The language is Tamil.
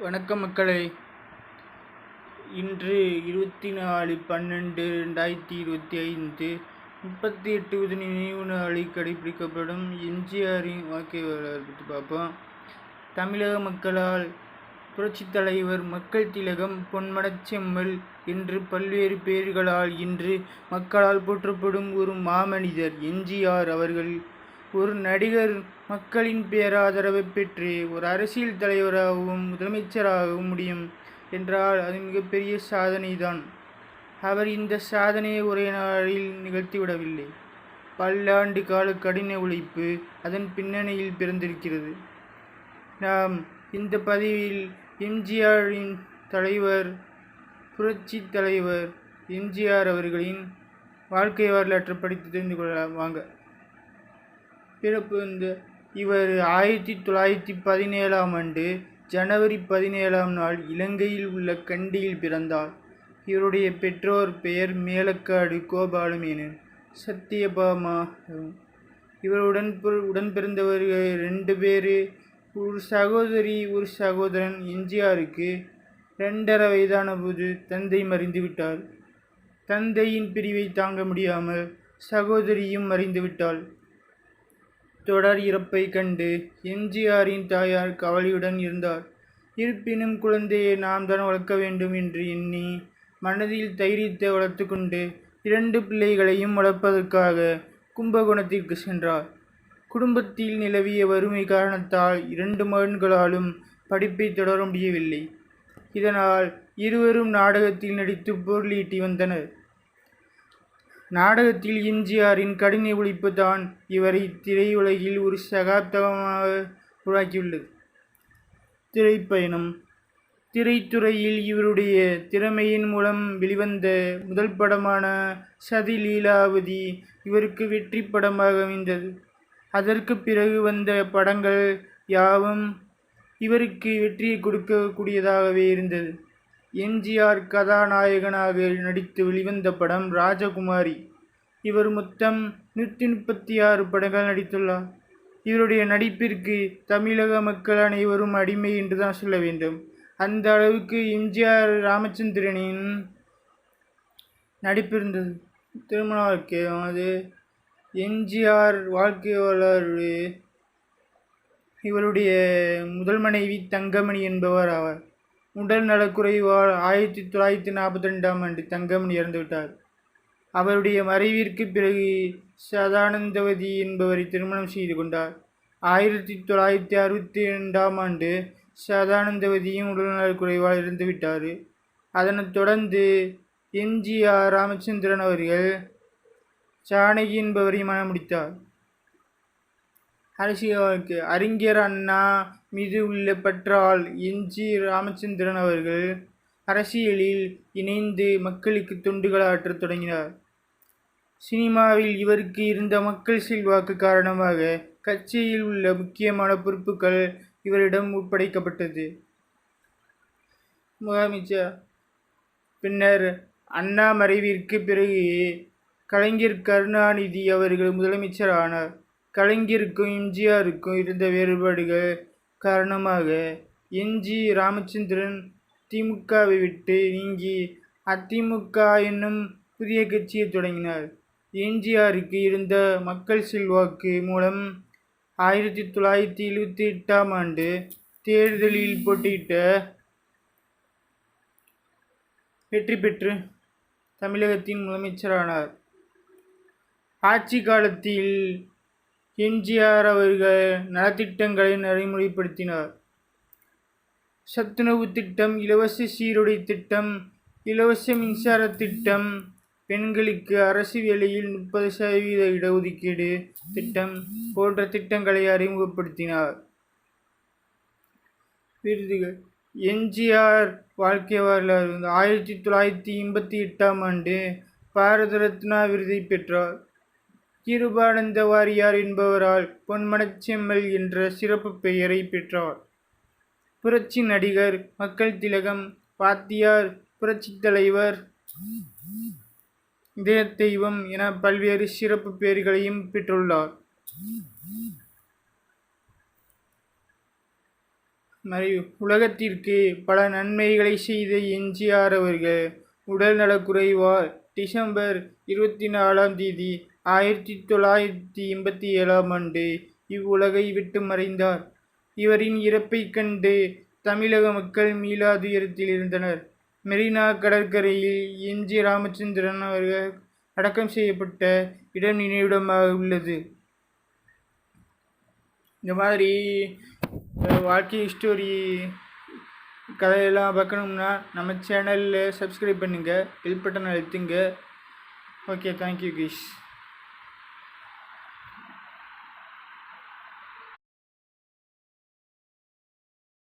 வணக்கம் மக்களே. இன்று இருபத்தி நாலு பன்னெண்டு ரெண்டாயிரத்தி இருபத்தி ஐந்து முப்பத்தி எட்டுவது நினைவு நாளில் கடைபிடிக்கப்படும் எம்ஜிஆரின் வாழ்க்கை வரலாறு பற்றி பார்ப்போம். தமிழக மக்களால் புரட்சித் தலைவர் மக்கள் திலகம் பொன்மனச்செம்மல் என்று பல்வேறு பெயர்களால் இன்று மக்களால் போற்றப்படும் ஒரு மாமனிதர் எம்ஜிஆர் அவர்கள். ஒரு நடிகர் மக்களின் பேராதரவை பெற்று ஒரு அரசியல் தலைவராகவும் முதலமைச்சராகவும் முடியும் என்றால் அது மிகப்பெரிய சாதனைதான். அவர் இந்த சாதனையை ஒரே நாளில் நிகழ்த்திவிடவில்லை. பல்லாண்டு கால கடின உழைப்பு அதன் பின்னணியில் பிறந்திருக்கிறது. நாம் இந்த பதிவில் எம்ஜிஆரின் தலைவர் புரட்சி தலைவர் எம்ஜிஆர் அவர்களின் வாழ்க்கை வரலாற்றை படித்து தெரிந்து கொள்ளலாம். வாங்க. பிறப்பு இந்த இவர் ஆயிரத்தி தொள்ளாயிரத்தி பதினேழாம் ஆண்டு ஜனவரி பதினேழாம் நாள் இலங்கையில் உள்ள கண்டியில் பிறந்தார். இவருடைய பெற்றோர் பெயர் மேலக்காடு கோபாலமேனன் சத்தியபாமா இவருடன் உடன் பிறந்தவர்கள் ரெண்டு பேர். ஒரு சகோதரி ஒரு சகோதரன் எம்ஜிஆருக்கு ரெண்டரை வயதான போது தந்தை மறைந்து விட்டார். தந்தையின் பிரிவை தாங்க முடியாமல் சகோதரியும் மறைந்துவிட்டாள் தொடர் இறப்பை கண்டு எம்ஜிஆரின் தாயார் கவலையுடன் இருந்தார். இருப்பினும் குழந்தையை நாம் தான் வளர்க்க வேண்டும் என்று எண்ணி மனதில் தைரியத்தை வளர்த்து கொண்டு இரண்டு பிள்ளைகளையும் வளர்ப்பதற்காக கும்பகோணத்திற்கு சென்றார். குடும்பத்தில் நிலவிய வறுமை காரணத்தால் இரண்டு மகன்களாலும் படிப்பை தொடர முடியவில்லை. இதனால் இருவரும் நாடகத்தில் நடித்து பொருளீட்டி வந்தனர். நாடகத்தில் எம்ஜிஆரின் கடின உழைப்பு தான் இவரை திரையுலகில் ஒரு சகாப்தமாக உருவாக்கியுள்ளது. திரைப்பயணம். திரைத்துறையில் இவருடைய திறமையின் மூலம் வெளிவந்த முதல் படமான சதி லீலாவதி இவருக்கு வெற்றி படமாக அமைந்தது. அதற்கு பிறகு வந்த படங்கள் யாவும் இவருக்கு வெற்றியை கொடுக்கக்கூடியதாகவே இருந்தது. எம்ஜிஆர் கதாநாயகனாக நடித்து வெளிவந்த படம் ராஜகுமாரி. இவர் மொத்தம் நூற்றி முப்பத்தி ஆறு படங்கள் நடித்துள்ளார். இவருடைய நடிப்பிற்கு தமிழக மக்கள் அனைவரும் அடிமை என்று தான் சொல்ல வேண்டும். அந்த அளவுக்கு எம்ஜிஆர் ராமச்சந்திரனின் நடிப்பிருந்தது திருமண வாழ்க்கை அது எம்ஜிஆர் வாழ்க்கை வரலாறு இவருடைய முதல் மனைவி தங்கமணி என்பவர் ஆவார். உடல் நலக்குறைவால் ஆயிரத்தி தொள்ளாயிரத்தி நாற்பத்தி ரெண்டாம் ஆண்டு தங்கமணி இறந்துவிட்டார் அவருடைய மறைவிற்கு பிறகு சதானந்தவதி என்பவரை திருமணம் செய்து கொண்டார். ஆயிரத்தி தொள்ளாயிரத்தி அறுபத்தி ரெண்டாம் ஆண்டு சதானந்தவதியும் உடல்நலக்குறைவால் இறந்துவிட்டார் அதனைத் தொடர்ந்து எம்ஜிஆர் ராமச்சந்திரன் அவர்கள் ஜானகி என்பவரை முடித்தார். அரசியலமைப்பு அரசியல் அறிஞர் அண்ணா மீது உள்ள பற்றால் எம். ஜி. ராமச்சந்திரன் அவர்கள் அரசியலில் இணைந்து மக்களுக்கு தொண்டுகளாற்றத் தொடங்கினார். சினிமாவில் இவருக்கு இருந்த மக்கள் செல்வாக்கு காரணமாக கட்சியில் உள்ள முக்கியமான பொறுப்புகள் இவரிடம் ஒப்படைக்கப்பட்டது. முதலமைச்சர் பின்னர் அண்ணா மறைவிற்கு பிறகு கலைஞர் கருணாநிதி அவர்கள் முதலமைச்சர் ஆனார் கலைஞருக்கும் எம்ஜிஆருக்கும் இருந்த வேறுபாடுகள் காரணமாக எம்ஜி ராமச்சந்திரன் திமுகவை விட்டு நீங்கி அதிமுக என்னும் புதிய கட்சியை தொடங்கினார். எம்ஜிஆருக்கு இருந்த மக்கள் செல்வாக்கு மூலம் ஆயிரத்தி தொள்ளாயிரத்தி எழுபத்தி எட்டாம் ஆண்டு தேர்தலில் போட்டியிட்ட வெற்றி பெற்று தமிழகத்தின் முதலமைச்சரானார். ஆட்சி காலத்தில் எம்ஜிஆர் அவர்கள் நலத்திட்டங்களை நடைமுறைப்படுத்தினார். சத்துணவு திட்டம் இலவச சீருடை திட்டம் இலவச மின்சார திட்டம் பெண்களுக்கு அரசு வேலையில் முப்பது சதவீத இடஒதுக்கீடு திட்டம் போன்ற திட்டங்களை அறிமுகப்படுத்தினார். விருதுகள். எம்ஜிஆர் வாழ்க்கை வரலாறு. ஆயிரத்தி தொள்ளாயிரத்தி எண்பத்தி எட்டாம் ஆண்டு பாரத ரத்னா விருதை பெற்றார். கிருபானந்த வாரியார் என்பவரால் பொன்மனச்செம்மல் என்ற சிறப்பு பெயரை பெற்றார். புரட்சி நடிகர் மக்கள் திலகம் பாத்தியார் புரட்சி தலைவர் இதய தெய்வம் என பல்வேறு சிறப்பு பெயர்களையும் பெற்றுள்ளார். மறை உலகத்திற்கு பல நன்மைகளை செய்த எம்ஜிஆர் அவர்கள் உடல் நலக்குறைவால் டிசம்பர் இருபத்தி நாலாம் தேதி ஆயிரத்தி தொள்ளாயிரத்தி எண்பத்தி ஏழாம் ஆண்டு இவ்வுலகை விட்டு மறைந்தார். இவரின் இறப்பைக் கண்டு தமிழக மக்கள் மீளாதுயரத்தில் இருந்தனர் மெரினா கடற்கரையில் எம். ஜி. ராமச்சந்திரன் அவர்கள் அடக்கம் செய்யப்பட்ட இடம் நினைவிடமாக உள்ளது. இந்த மாதிரி வாழ்க்கை ஸ்டோரி கதையெல்லாம் பார்க்கணும்னா நம்ம சேனலில் சப்ஸ்கிரைப் பண்ணுங்கள் பில் பட்டன் அழுத்துங்க. Okay thank you Kish